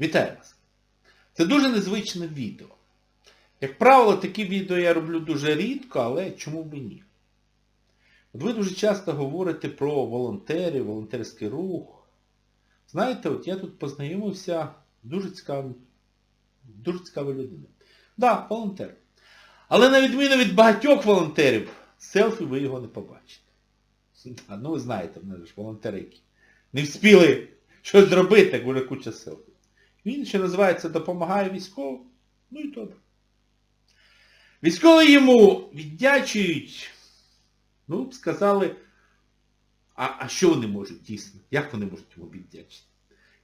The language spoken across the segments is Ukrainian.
Вітаю вас! Це дуже незвичне відео. Як правило, такі відео я роблю дуже рідко, але чому б і ні? От ви дуже часто говорите про волонтерів, волонтерський рух. Знаєте, от я тут познайомився з дуже цікавим, дуже цікавою людиною. Так, да, волонтер. Але на відміну від багатьох волонтерів, селфі ви його не побачите. Ну ви знаєте, в мене ж волонтери, які не вспіли щось зробити, як вже куча селфі. Він ще називається Допомагає військовим. Ну і добре. Військові йому віддячують. Ну, сказали, а, а що вони можуть дійсно? Як вони можуть йому віддячити?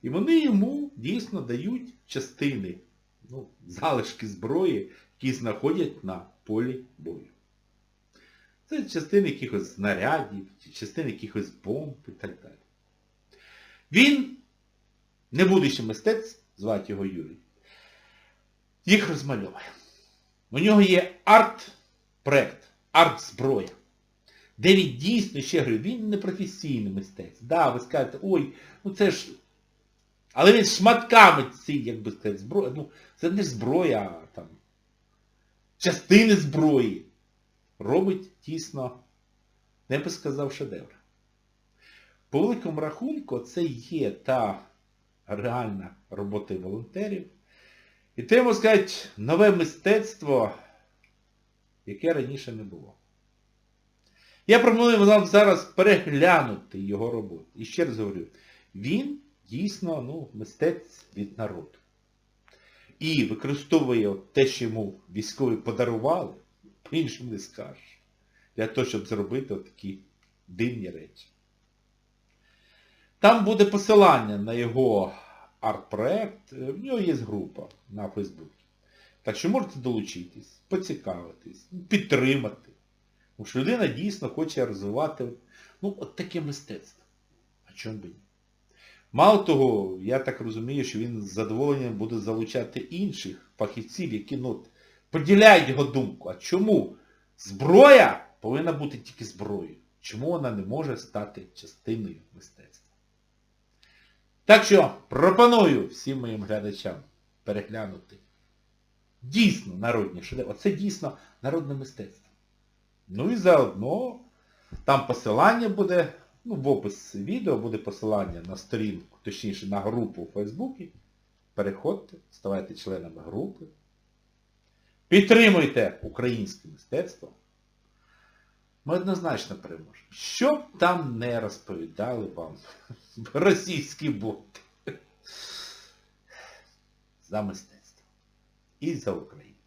І вони йому дійсно дають частини, ну, залишки зброї, які знаходять на полі бою. Це частини якихось снарядів, частини якихось бомб і так далі. Він, не будучи мистець, звати його Юрій, їх розмальовує. У нього є арт-проект, арт-зброя. Де він дійсно, ще говорю, він не професійний мистець. Да, ви скажете, ой, ну це ж... Але він шматками ці, як би сказати, зброя. Ну, це не зброя, а там частини зброї. Робить дійсно, не би сказав, шедевр. По великому рахунку, це є та реальна робота волонтерів. І те, можна сказати, нове мистецтво, яке раніше не було. Я пропоную вам зараз переглянути його роботу. І ще раз говорю, він дійсно ну, мистець від народу. І використовує те, що йому військові подарували, по-іншому не скажеш, для того, щоб зробити такі дивні речі. Там буде посилання на його арт-проект. В нього є група на Фейсбуці. Так що можете долучитись, поцікавитись, підтримати. Тому що людина дійсно хоче розвивати ну, от таке мистецтво. А чому б ні? Мало того, я так розумію, що він з задоволенням буде залучати інших фахівців, які ну, поділяють його думку. А чому зброя повинна бути тільки зброєю? Чому вона не може стати частиною мистецтва? Так що пропоную всім моїм глядачам переглянути дійсно народні шедеври. Оце дійсно народне мистецтво. Ну і заодно там посилання буде, ну в опис відео буде посилання на сторінку, точніше на групу у Фейсбуці. Переходьте, ставайте членами групи. Підтримуйте українське мистецтво. Ми однозначно переможемо. Що б там не розповідали вам російські боти. За мистецтво. І за Україну.